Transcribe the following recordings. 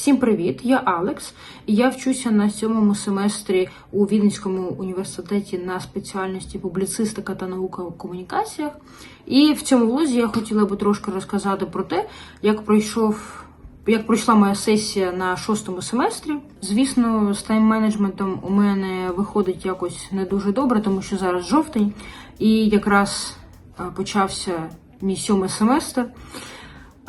Всім привіт! Я Алекс. Я вчуся на сьомому семестрі у Віденському університеті на спеціальності публіцистика та наука у комунікаціях. І в цьому влозі я хотіла би трошки розказати про те, як пройшов. Як пройшла моя сесія на шостому семестрі, звісно, з тайм-менеджментом у мене виходить якось не дуже добре, тому що зараз жовтень, і якраз е, почався мій сьомий семестр.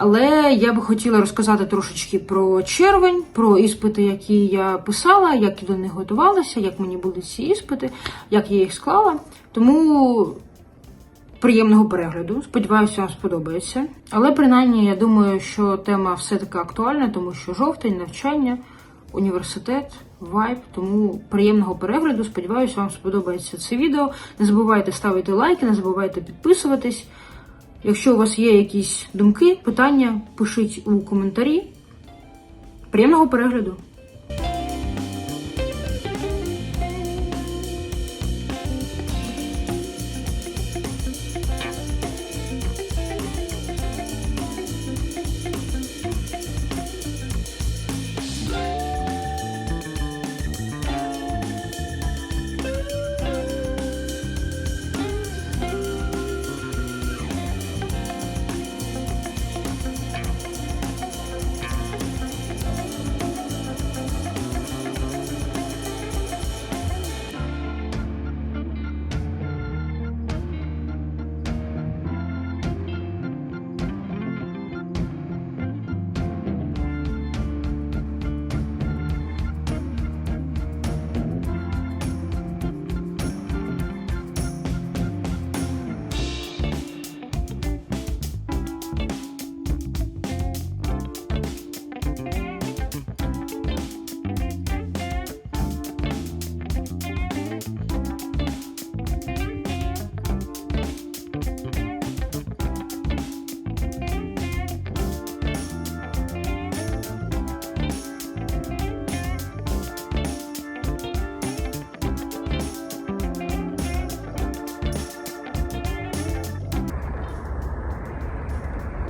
Але я би хотіла розказати трошечки про червень, про іспити, які я писала, як я до них готувалася, як мені будуть ці іспити, як я їх склала. Тому приємного перегляду. Сподіваюся, вам сподобається. Але принаймні я думаю, що тема все таки актуальна, тому що жовтень, навчання, університет, вайб. Тому приємного перегляду. Сподіваюся, вам сподобається це відео. Не забувайте ставити лайки, не забувайте підписуватись. Якщо у вас є якісь думки, питання, пишіть у коментарі. Приємного перегляду!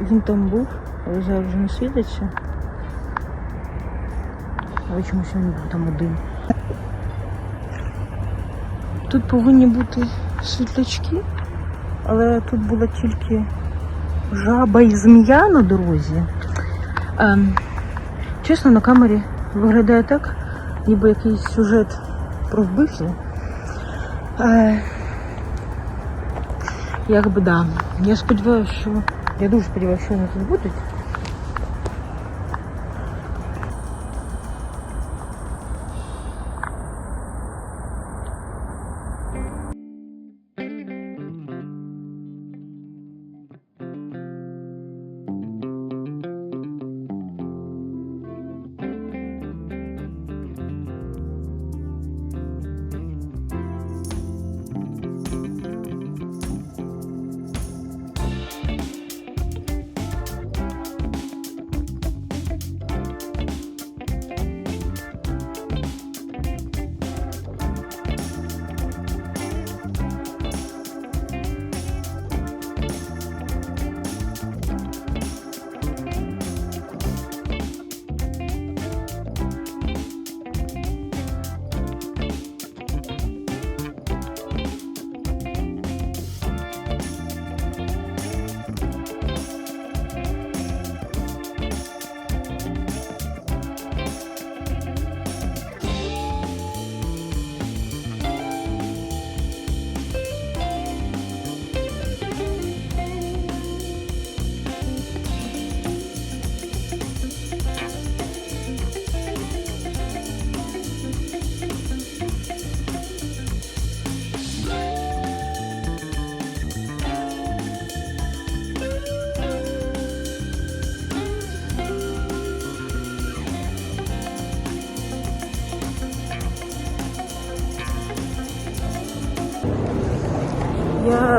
Він там був, але зараз вже не світиться. Але чомусь він був там один. Тут повинні бути світлячки, але тут була тільки жаба і змія на дорозі. Ем, чесно, на камері виглядає так, ніби якийсь сюжет про вбивство. Е, якби да. Я сподіваюся, що. Я дуже сподіваюся, що вони тут будуть.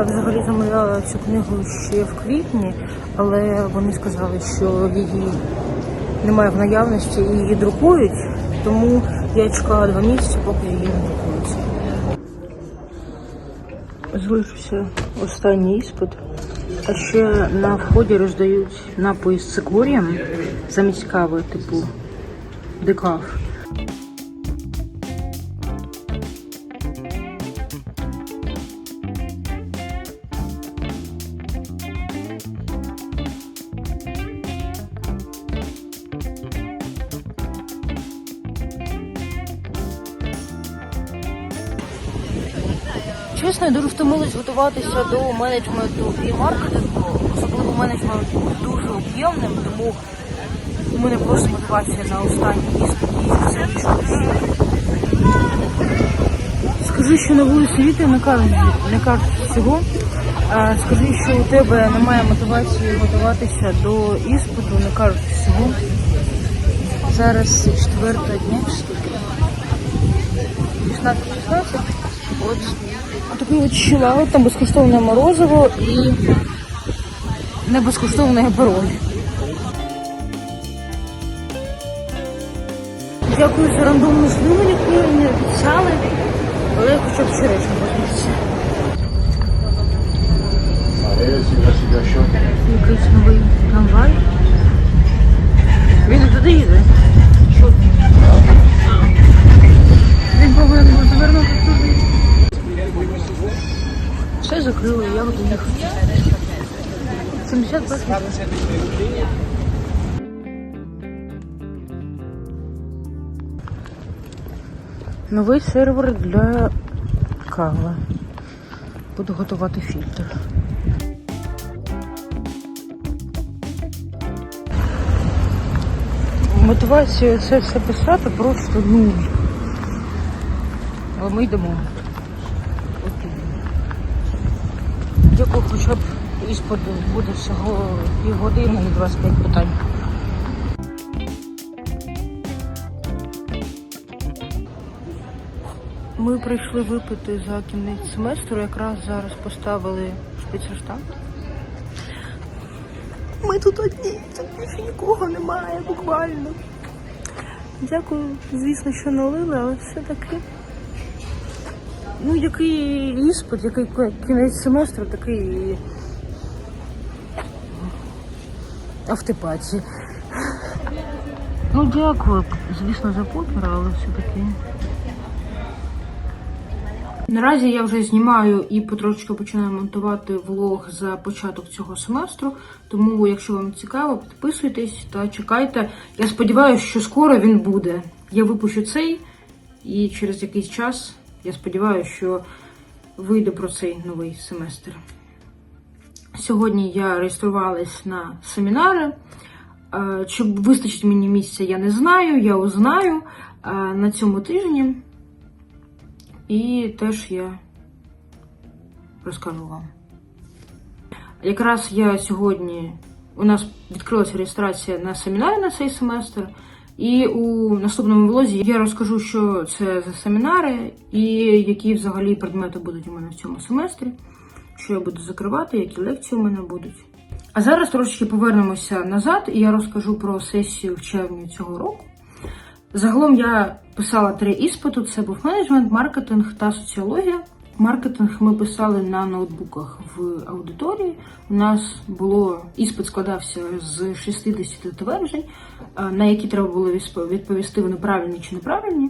Взагалі замовляла цю книгу ще в квітні, але вони сказали, що її немає в наявності і її друкують, тому я чекала два місяці, поки її не друкують. Залишився останній іспит. А ще на вході роздають напої з цикорієм замість кави, типу декаф. Чесно, я дуже втомилась готуватися до менеджменту і маркетингу. Особливо менеджмент був дуже об'ємним, тому у мене просто мотивація на останній більше. Скажи, що на вулиці літа не кажуть, не кажуть всього. Скажи, що у тебе немає мотивації готуватися до іспиту, не кажуть всього. Зараз четверта дня, чи 16-16. От такий от чилаут, там безкоштовне морозиво і не безкоштовне пароль. Дякую за рандомну слюну, яку мені обіцяли, але я хоча б черешню подивитися. Якийсь новий трамвай. Він туди їде. Що? Він повинен завернути. Все закрили, я буду їхати. 75 Новий сервер для кави. Буду готувати фільтр. Мотивація це все писати просто ну. Але ми йдемо. Дякую, хоча б іспит буде всього півгодини і 25 питань. Ми прийшли випити за кінець семестру, якраз зараз поставили шпицерштант. Ми тут одні, тут більше нікого немає, буквально. Дякую, звісно, що налили, але все-таки. Ну, який іспит, який кінець семестру, такий автопаті. Ну, дякую, звісно, за покер, але все-таки. Наразі я вже знімаю і потрошки починаю монтувати влог за початок цього семестру. Тому, якщо вам цікаво, підписуйтесь та чекайте. Я сподіваюся, що скоро він буде. Я випущу цей, і через якийсь час я сподіваюся, що вийде про цей новий семестр. Сьогодні я реєструвалась на семінари. Е, Чи вистачить мені місця, я не знаю, я узнаю е, на цьому тижні. І теж я розкажу вам. Якраз я сьогодні у нас відкрилася реєстрація на семінари на цей семестр. І у наступному влозі я розкажу, що це за семінари і які взагалі предмети будуть у мене в цьому семестрі, що я буду закривати, які лекції у мене будуть. А зараз трошечки повернемося назад, і я розкажу про сесію в червні цього року. Загалом я писала три іспиту: це був менеджмент, маркетинг та соціологія. Маркетинг ми писали на ноутбуках в аудиторії. У нас було іспит складався з 60 тверджень, е, на які треба було відповісти вони правильні чи неправильні.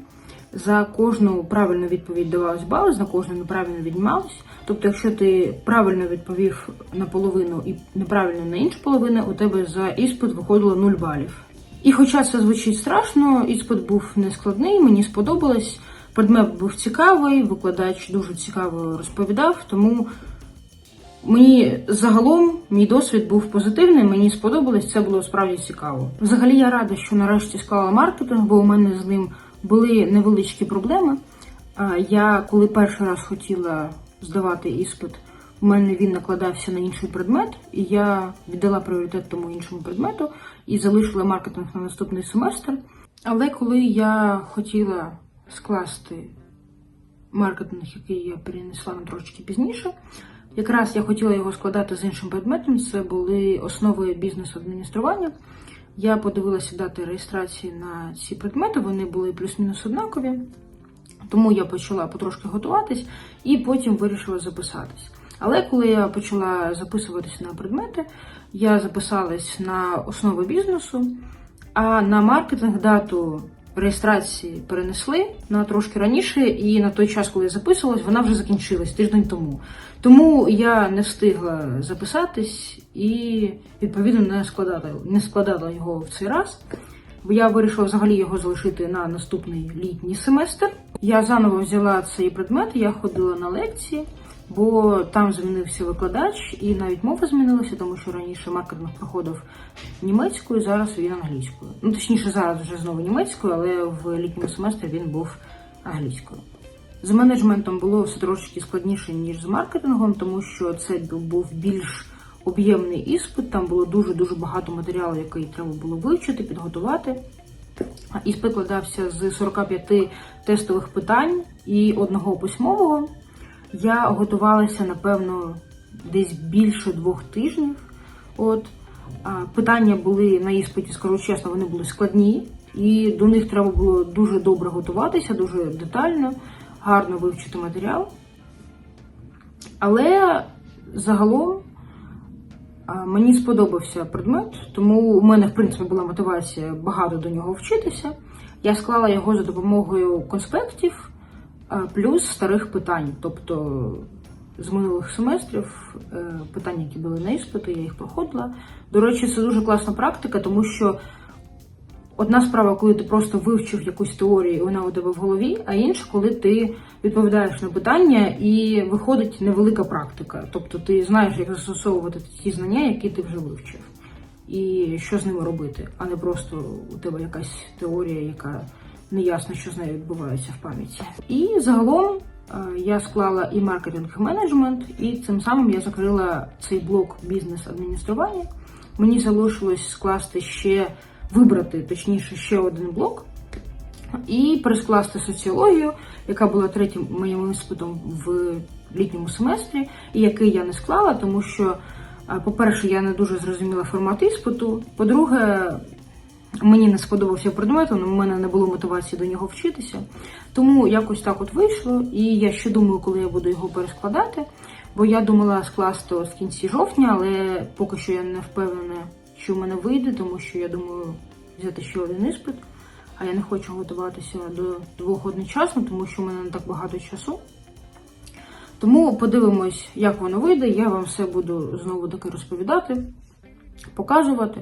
За кожну правильну відповідь давалось бали, за кожну неправильно віднімалось. Тобто, якщо ти правильно відповів на половину і неправильно на іншу половину, у тебе за іспит виходило 0 балів. І хоча це звучить страшно, іспит був нескладний, мені сподобалось. Предмет був цікавий, викладач дуже цікаво розповідав, тому мені загалом мій досвід був позитивний, мені сподобалось, це було справді цікаво. Взагалі я рада, що нарешті склала маркетинг, бо у мене з ним були невеличкі проблеми. Я коли перший раз хотіла здавати іспит, у мене він накладався на інший предмет, і я віддала пріоритет тому іншому предмету і залишила маркетинг на наступний семестр. Але коли я хотіла скласти маркетинг, який я перенесла на трошки пізніше, якраз я хотіла його складати з іншим предметом. Це були основи бізнес-адміністрування. Я подивилася дати реєстрації на ці предмети, вони були плюс-мінус однакові. Тому я почала потрошки готуватись і потім вирішила записатись. Але коли я почала записуватись на предмети, я записалась на основи бізнесу, а на маркетинг дату реєстрації перенесли на трошки раніше, і на той час, коли я записувалась, вона вже закінчилась тиждень тому. Тому я не встигла записатись і відповідно не складала, не складала його в цей раз. Я вирішила взагалі його залишити на наступний літній семестр. Я заново взяла цей предмет, я ходила на лекції, бо там змінився викладач, і навіть мова змінилася, тому що раніше маркетинг проходив німецькою, зараз він англійською. Ну точніше, зараз вже знову німецькою, але в літньому семестрі він був англійською. З менеджментом було все трошки складніше, ніж з маркетингом, тому що це був більш об'ємний іспит, там було дуже-дуже багато матеріалу, який треба було вивчити, підготувати. Іспит складався з 45 тестових питань і одного письмового. Я готувалася, напевно, десь більше двох тижнів. От питання були на іспиті, скажу чесно, вони були складні, і до них треба було дуже добре готуватися, дуже детально, гарно вивчити матеріал. Але загалом Мені сподобався предмет, тому у мене, в принципі, була мотивація багато до нього вчитися. Я склала його за допомогою конспектів плюс старих питань, тобто з минулих семестрів е, питання, які були на іспити, я їх проходила. До речі, це дуже класна практика, тому що одна справа, коли ти просто вивчив якусь теорію, і вона у тебе в голові, а інша, коли ти відповідаєш на питання і виходить невелика практика. Тобто ти знаєш, як застосовувати ті знання, які ти вже вивчив, і що з ними робити, а не просто у тебе якась теорія, яка неясно, що з нею відбувається в пам'яті. І загалом е, я склала і маркетинг, і менеджмент, і цим самим я закрила цей блок бізнес-адміністрування. Мені залишилось скласти ще вибрати, точніше, ще один блок і перескласти соціологію, яка була третім моїм іспитом в літньому семестрі, і який я не склала, тому що, по-перше, я не дуже зрозуміла формат іспиту. По-друге, мені не сподобався предмет, у мене не було мотивації до нього вчитися. Тому якось так от вийшло, і я ще думаю, коли я буду його перескладати. Бо я думала скласти в кінці жовтня, але поки що я не впевнена, що в мене вийде, тому що я думаю взяти ще один іспит. А я не хочу готуватися до двох одночасно, тому що в мене не так багато часу. Тому подивимось, як воно вийде. Я вам все буду знову таки розповідати, показувати.